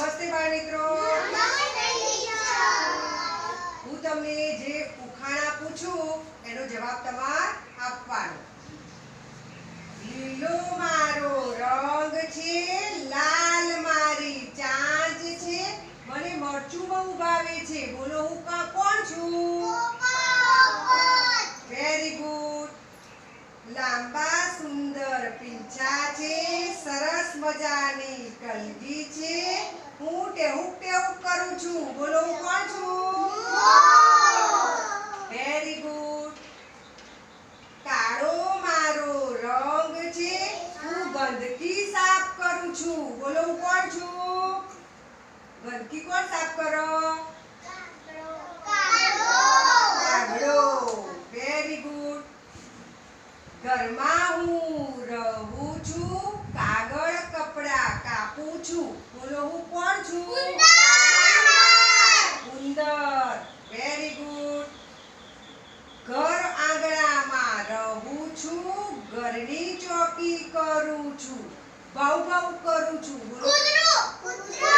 નમસ્તે બાળ મિત્રો. હું તમને જે ઉખાણા પૂછું, એનો જવાબ તમારે આપવાનો. લીલો મારો રંગ છે, લાલ મારી ચાંચ છે, મને મરચું બહુ ભાવે છે. બોલો, હું કોણ છું? વેરી ગુડ લાંબા, સુંદર, પીંછા છે, સરસ મજાની કલગી છે. હું ટેહુક ટેહુક કરું છું? બોલો, હું કોણ છું? વેરી ગુડ કાળો મારો રંગ છે, હું ગંદકી સાફ કરું છું. બોલો, હું કોણ છું? ગંદકી કોણ સાફ કરો? વેરી ગુડ ઘરમાં હું રહું છું. કાગળ છું. બોલો હું કોણ છું? ઉંદર! વેરી ગુડ ઘર આંગણામાં રહું છું ઘરની ચોકી કરું છું. ભાવ ભાવ કરું છું. બોલો.